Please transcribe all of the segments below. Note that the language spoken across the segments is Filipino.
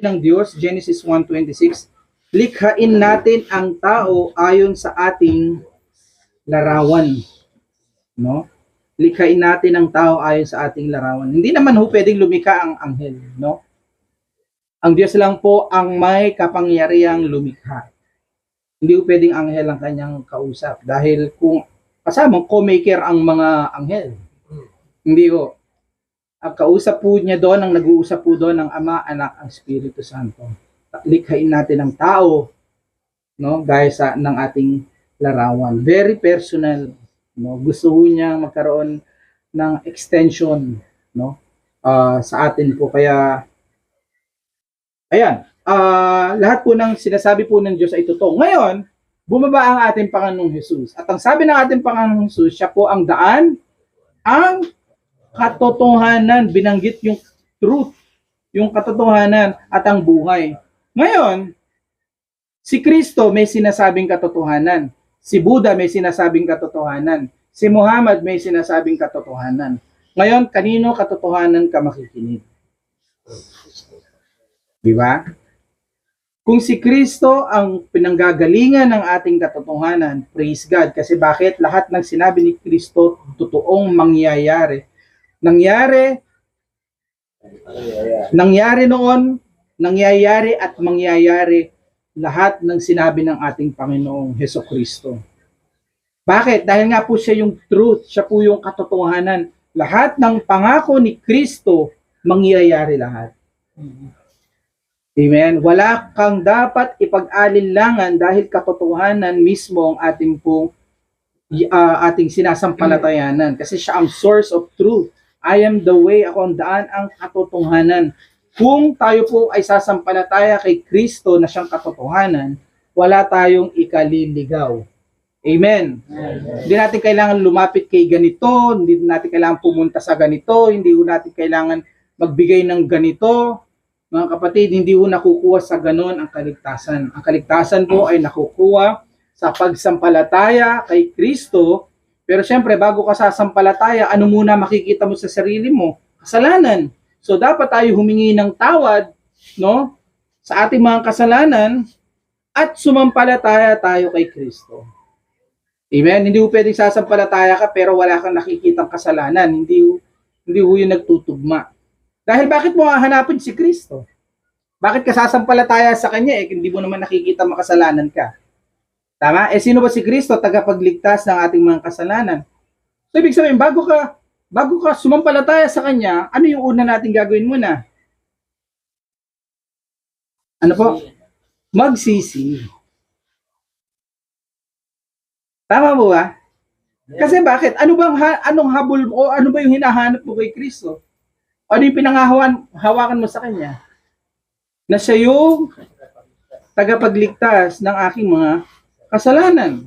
ng Diyos, Genesis 1.26, likhain natin ang tao ayon sa ating larawan. No? Likhain natin ang tao ayon sa ating larawan. Hindi naman ho pwedeng lumika ang anghel, no? Ang Diyos lang po ang may kapangyarihang lumikha. Hindi ho pwedeng anghel ang kanyang kausap dahil kung kasamang co-maker ang mga anghel. Hindi ho. Ang kausap po niya doon, ang nag-uusap po doon ng Ama, Anak, ang Espiritu Santo. Likhain natin ang tao, no, gaya sa ng ating larawan. Very personal, no. Gusto ho niya magkaroon ng extension, no, ah, sa atin po. Kaya, ayan, ah, lahat po ng sinasabi po ng Diyos ay totoo. Ngayon, bumaba ang ating Panginoong Jesus. At ang sabi ng ating Panginoong Jesus, siya po ang daan, ang katotohanan, binanggit yung truth, yung katotohanan at ang buhay. Ngayon, si Kristo may sinasabing katotohanan. Si Buddha may sinasabing katotohanan. Si Muhammad may sinasabing katotohanan. Ngayon, kanino katotohanan ka makikinig? Di ba? Kung si Kristo ang pinanggagalingan ng ating katotohanan, praise God. Kasi bakit? Lahat ng sinabi ni Kristo, totoong mangyayari. Nangyari, nangyari noon, nangyayari at mangyayari lahat ng sinabi ng ating Panginoong Heso Kristo. Bakit? Dahil nga po siya yung truth, siya po yung katotohanan. Lahat ng pangako ni Kristo, mangyayari lahat. Amen. Wala kang dapat ipag-alinlangan dahil katotohanan mismo ang ating pong ah, ating sinasampalatayanan kasi siya ang source of truth. I am the way, ako ang daan, ang katotohanan. Kung tayo po ay sasampalataya kay Kristo na siyang katotohanan, wala tayong ikaliligaw. Amen. Hindi natin kailangan lumapit kay ganito, hindi natin kailangan pumunta sa ganito, hindi natin kailangan magbigay ng ganito, mga kapatid, hindi po nakukuha sa ganon ang kaligtasan. Ang kaligtasan po ay nakukuha sa pagsampalataya kay Kristo. Pero syempre, bago ka sasampalataya, ano muna makikita mo sa sarili mo? Kasalanan. So dapat tayo humingi ng tawad, no? Sa ating mga kasalanan at sumampalataya tayo kay Kristo. Amen. Hindi po pwedeng sasampalataya ka pero wala kang nakikitang kasalanan. Hindi hindi ho yun nagtutugma. Dahil bakit mo hahanapin si Kristo? Bakit ka sasampalataya sa Kanya eh, hindi mo naman nakikita makasalanan ka? Tama? Eh sino ba si Kristo? Tagapagligtas ng ating mga kasalanan. So ibig sabihin, bago ka, bago ka sumampalataya sa Kanya, ano yung una natin gagawin muna? Ano po? Magsisi. Tama mo ba? Kasi bakit? Ano bang ha- anong habol o ano ba yung hinahanap mo kay Kristo? Ano yung pinangahawan hawakan mo sa kanya? Na siya yung tagapagligtas ng aking mga kasalanan.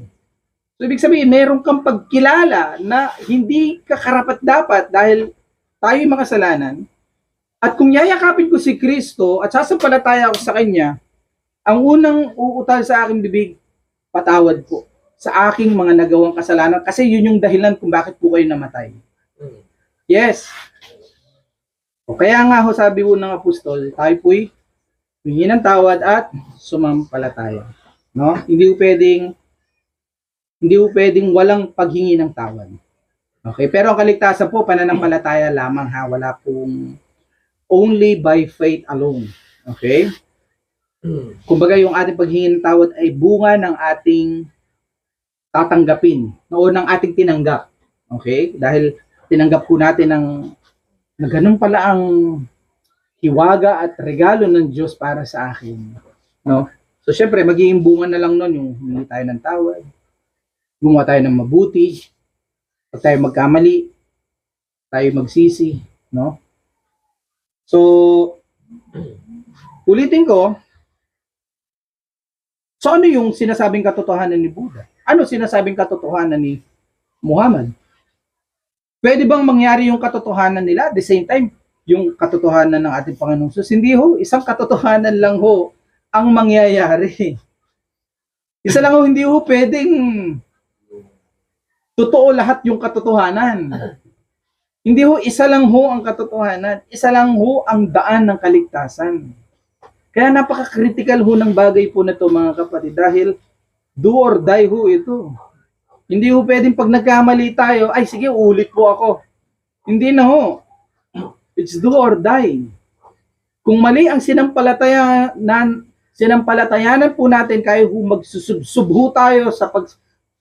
So ibig sabihin, meron kang pagkilala na hindi ka karapat dapat dahil tayo'y makasalanan. At kung yayakapin ko si Kristo at sasampalataya ako sa Kanya, ang unang uutal sa aking bibig, patawad po sa aking mga nagawang kasalanan kasi yun yung dahilan kung bakit po kayo namatay. Yes. O kaya nga ho sabi po ng apostol, tayo po'y humingi ng tawad at sumampalataya. No? Hindi po pwedeng hindi po pwedeng walang paghingi ng tawad. Okay, pero ang kaligtasan po pananampalataya lamang ha, wala pong only by faith alone. Okay? Kumbaga yung ating paghingi ng tawad ay bunga ng ating tatanggapin o ng ating tinanggap. Okay? Dahil tinanggap po natin ng na ganun pala ang hiwaga at regalo ng Diyos para sa akin. No? So, syempre, magiging bunga na lang nun yung humingi tayo ng tawad, gumawa tayo ng mabuti, pag tayo magkamali, tayo magsisi, no? So, ulitin ko, so ano yung sinasabing katotohanan ni Buddha? Ano sinasabing katotohanan ni Muhammad? Pwede bang mangyari yung katotohanan nila at the same time, yung katotohanan ng ating Panginoong Jesus? Hindi ho, isang katotohanan lang ho ang mangyayari. Isa lang ho, hindi ho pwedeng totoo lahat yung katotohanan. Hindi ho, isa lang ho ang katotohanan. Isa lang ho ang daan ng kaligtasan. Kaya napaka-critical ho ng bagay po na to mga kapatid dahil do or die ho ito. Hindi ho pwedeng pag nagkamali tayo, ay sige, ulit po ako. Hindi na ho. It's do or die. Kung mali ang sinampalatayanan, sinampalatayanan po natin, kaya ho magsusubho tayo sa pag,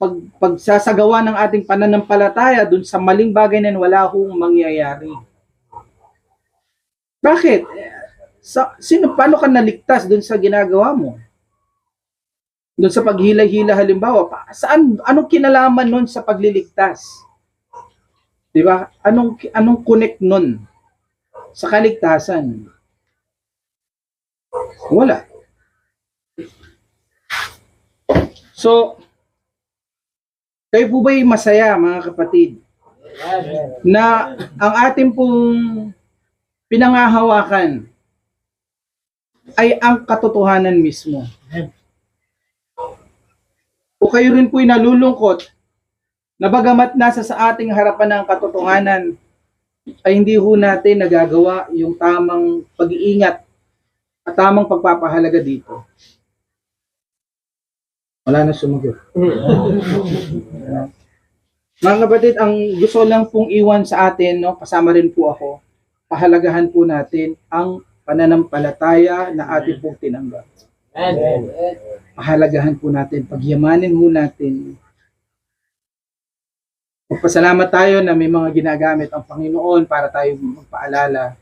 pag, pagsasagawa ng ating pananampalataya dun sa maling bagay na wala hong mangyayari. Bakit? Sa, sino, paano ka naligtas dun sa ginagawa mo? Dun sa paghila-hila halimbawa, pa, saan, anong kinalaman nun sa pagliligtas? Di ba? Anong, anong connect nun sa kaligtasan? Wala. So, kayo po ba'y masaya mga kapatid na ang ating pong pinangahawakan ay ang katotohanan mismo. O kayo rin po'y nalulungkot na bagamat nasa sa ating harapan ng katotohanan ay hindi ho natin nagagawa yung tamang pag-iingat at tamang pagpapahalaga dito. Wala na sumagot. Mga kapatid, ang gusto lang pong iwan sa atin, no, kasama rin po ako, pahalagahan po natin ang pananampalataya na ating pong tinanggap. Pahalagahan po natin, pagyamanin po natin. Magpasalamat tayo na may mga ginagamit ang Panginoon para tayo magpaalala